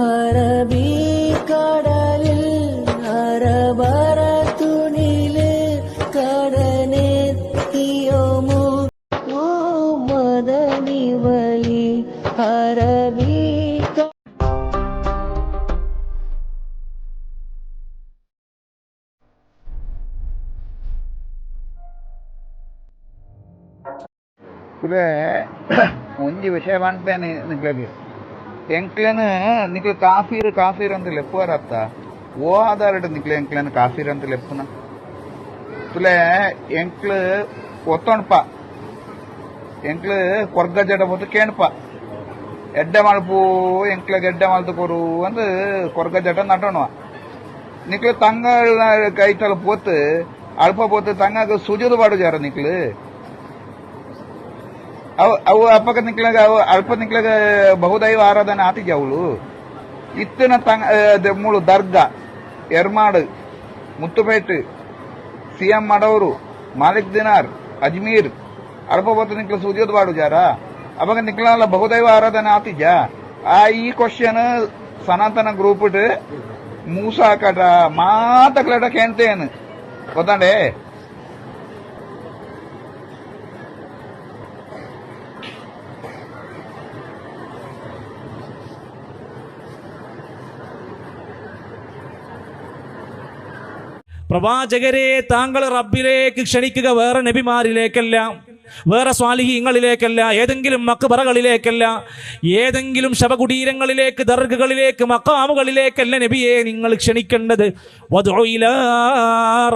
அரபி கடலில் அரபர துணிலே கடனே தியோமோ ஓ மதனி வலி அரபி இது ಒಂದು ವಿಷಯ ಮಾಡ್ತೇನೆ ನಿಮಗೆ ಎಂಕ್ಲೇನು ನಿಕ್ಲೆ ಕಾಫೀರ್ ಕಾಫೀರ್ ಅಂತ ಲೆಪ್ಪುವರತ್ತ ಓ ಆಧಾರ ನಿಕ್ಲೆ ಎಂಕ್ಲೇನು ಕಾಫೀರ್ ಅಂತ ಲೆಪ್ಪುನ ತುಲೆ ಎಂಕ್ಲು ಒತ್ತೊಣಪ ಎಂಕ್ಲು ಕೊರ್ಗ ಜಡ ಬತ್ತು ಕೇಣಪ ಎಡ್ಡೆ ಮಲ್ಪು ಎಂಕ್ಲೆಗೆ ಎಡ್ಡೆ ಮಲ್ತು ಕೊರು ಅಂದ್ ಕೊರ್ಗ ಜಡ ನಟೋಣ ನಿಕ್ಲೆ ತಂಗ ಕೈತಲ ಪೋತ್ ಅಲ್ಪ ಪೋತ್ ತಂಗಾಗ ಸುಜುದು ಬಾಡು ನಿಕ್ಲು ಅವು ಅವು ಅಪಕ ನಿಕ್ಲಾಗ ಅವು ಅಲ್ಪ ನಿಕ್ಲಾಗ ಬಹುದೈವ ಆರಾಧನೆ ಆತಿಗೆ ಅವಳು? ಇತ್ತಿನ ತಂಗ ಮೂಳು ದರ್ಗಾ, ಎರ್ಮಾಡ್, ಮುತ್ತುಪೇಟ್, ಸಿಎಂ ಮಾಡವರು, ಮಾಲಿಕ್ ದಿನಾರ್, ಅಜ್ಮೀರ್ ಅಲ್ಪ ಬತ್ತು ನಿಕ್ಲ ಸೂರ್ಯೋದ್ ಬಾಡು ಜಾರ. ಅವಾಗ ನಿಕ್ಲ ಬಹುದೈವ ಆರಾಧನೆ ಆತಿಜ ಆ, ಈ ಕ್ವಶನ್ ಸನಾತನ ಗ್ರೂಪ್ ಮೂಸಾಕಟ ಮಾತಕ್ಲಟ ಕೇಂತೇನು ಗೊತ್ತಾಂಡೆ? പ്രവാചകരെ താങ്കൾ റബ്ബിലേക്ക് ക്ഷണിക്കുക വേറെ നബിമാരിലേക്കല്ല വേറെ സ്വാലിഹീങ്ങളിലേക്കല്ല ഏതെങ്കിലും മക്ബറകളിലേക്കല്ല ഏതെങ്കിലും ശവകുടീരങ്ങളിലേക്ക് ദർഗകളിലേക്ക് മക്കാമുകളിലേക്കല്ല നബിയെ നിങ്ങൾ ക്ഷണിക്കേണ്ടത്.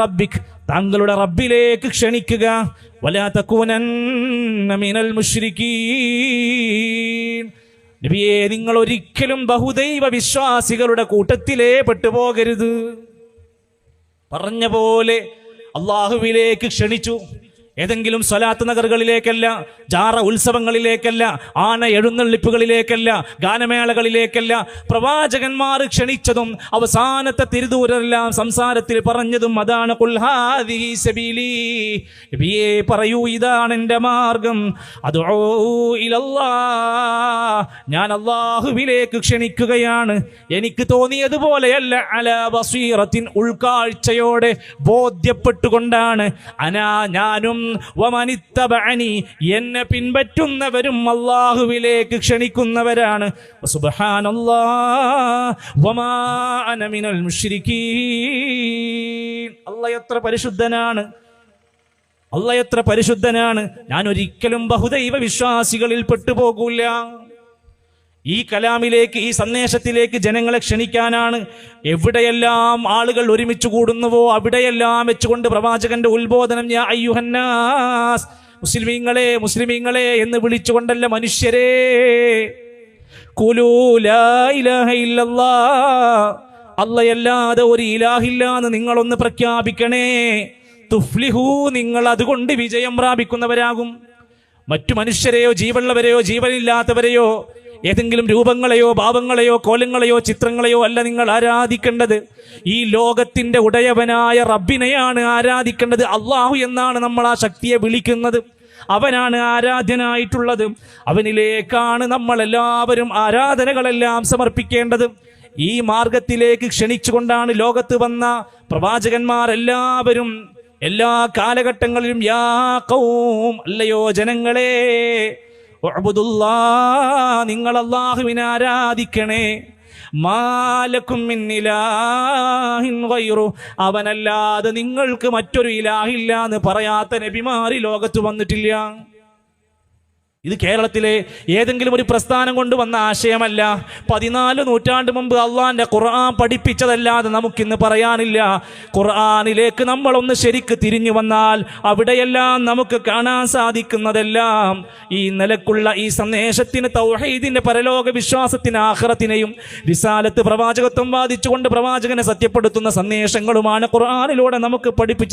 റബ്ബിക് താങ്കളുടെ റബ്ബിലേക്ക് ക്ഷണിക്കുക. വലാ തകൂനന്ന മിനൽ മുശ്രിക്കീൻ നബിയെ നിങ്ങൾ ഒരിക്കലും ബഹുദൈവ വിശ്വാസികളുടെ കൂട്ടത്തിലേ പെട്ടുപോകരുത്. പറഞ്ഞ പോലെ അള്ളാഹുവിലേക്ക് ക്ഷണിച്ചു. ഏതെങ്കിലും സ്വലാത്ത് നഗറുകളിലേക്കല്ല ജാറ ഉത്സവങ്ങളിലേക്കല്ല ആന എഴുന്നള്ളിപ്പുകളിലേക്കല്ല ഗാനമേളകളിലേക്കല്ല പ്രവാചകന്മാർ ക്ഷണിച്ചതും അവസാനത്തെ തിരുദൂരെല്ലാം സംസാരത്തിൽ പറഞ്ഞതും അതാണ്. പറയൂ ഇതാണ് എന്റെ മാർഗം. അത് ഞാൻ അള്ളാഹുവിലേക്ക് ക്ഷണിക്കുകയാണ്. എനിക്ക് തോന്നിയതുപോലെയല്ല അല ബസീറത്തിൻ ഉൾക്കാഴ്ചയോടെ ബോധ്യപ്പെട്ടുകൊണ്ടാണ്. അനാ ഞാനും വമനിത്തബഅനി എന്നെ പിൻപറ്റുന്നവരും അള്ളാഹുവിലേക്ക് ക്ഷണിക്കുന്നവരാണ്. സുബ്ഹാനല്ലാ വമാ അന മിനൽ മുശ്രിക്കീൻ അല്ലാഹ് എത്ര പരിശുദ്ധനാണ്. അല്ല എത്ര പരിശുദ്ധനാണ്. ഞാൻ ഒരിക്കലും ബഹുദൈവ വിശ്വാസികളിൽ പെട്ടുപോകൂല. ഈ കലാമിലേക്ക് ഈ സന്ദേശത്തിലേക്ക് ജനങ്ങളെ ക്ഷണിക്കാനാണ് എവിടെയെല്ലാം ആളുകൾ ഒരുമിച്ച് കൂടുന്നുവോ അവിടെയെല്ലാം വെച്ചുകൊണ്ട് പ്രവാചകന്റെ ഉത്ബോധനം ഞാൻ അയ്യുഹന്നാസ് മുസ്ലിമീങ്ങളെ മുസ്ലിമീങ്ങളെ എന്ന് വിളിച്ചുകൊണ്ടല്ല മനുഷ്യരെ. അല്ലയല്ലാതെ ഒരു ഇലാഹില്ല എന്ന് നിങ്ങളൊന്ന് പ്രഖ്യാപിക്കണേ. തുഫ്ലിഹു നിങ്ങൾ അതുകൊണ്ട് വിജയം പ്രാപിക്കുന്നവരാകും. മറ്റു മനുഷ്യരെയോ ജീവനുള്ളവരെയോ ജീവനില്ലാത്തവരെയോ ഏതെങ്കിലും രൂപങ്ങളെയോ ഭാവങ്ങളെയോ കോലങ്ങളെയോ ചിത്രങ്ങളെയോ അല്ല നിങ്ങൾ ആരാധിക്കേണ്ടത്. ഈ ലോകത്തിന്റെ ഉടയവനായ റബ്ബിനെയാണ് ആരാധിക്കേണ്ടത്. അള്ളാഹു എന്നാണ് നമ്മൾ ആ ശക്തിയെ വിളിക്കുന്നത്. അവനാണ് ആരാധ്യനായിട്ടുള്ളത്. അവനിലേക്കാണ് നമ്മൾ എല്ലാവരും ആരാധനകളെല്ലാം സമർപ്പിക്കേണ്ടത്. ഈ മാർഗത്തിലേക്ക് ക്ഷണിച്ചുകൊണ്ടാണ് ലോകത്ത് വന്ന പ്രവാചകന്മാരെല്ലാവരും എല്ലാ കാലഘട്ടങ്ങളിലും യാ അല്ലയോ ജനങ്ങളെ നിങ്ങൾ അള്ളാഹുവിനെ ആരാധിക്കണേ മാലക്കും. അവനല്ലാതെ നിങ്ങൾക്ക് മറ്റൊരു ഇലാഹില്ല എന്ന് പറയാത്ത നബിമാരി ലോകത്ത് വന്നിട്ടില്ല ഇത് കേരളത്തിലെ ഏതെങ്കിലും ഒരു പ്രസ്ഥാനം കൊണ്ട് വന്ന ആശയമല്ല. പതിനാല് നൂറ്റാണ്ട് മുമ്പ് അള്ളാന്റെ ഖുർആൻ പഠിപ്പിച്ചതല്ലാതെ നമുക്കിന്ന് പറയാനില്ല. ഖുർആനിലേക്ക് നമ്മളൊന്ന് ശരിക്ക് തിരിഞ്ഞു വന്നാൽ അവിടെയെല്ലാം നമുക്ക് കാണാൻ സാധിക്കുന്നതെല്ലാം ഈ നിലക്കുള്ള ഈ സന്ദേശത്തിന് തൗഹീദിന്റെ പരലോക വിശ്വാസത്തിന് ആഹ്റത്തിനെയും വിശാലത്ത് പ്രവാചകത്വം വാദിച്ചുകൊണ്ട് പ്രവാചകനെ സത്യപ്പെടുത്തുന്ന സന്ദേശങ്ങളുമാണ് ഖുർആാനിലൂടെ നമുക്ക് പഠിപ്പിച്ചു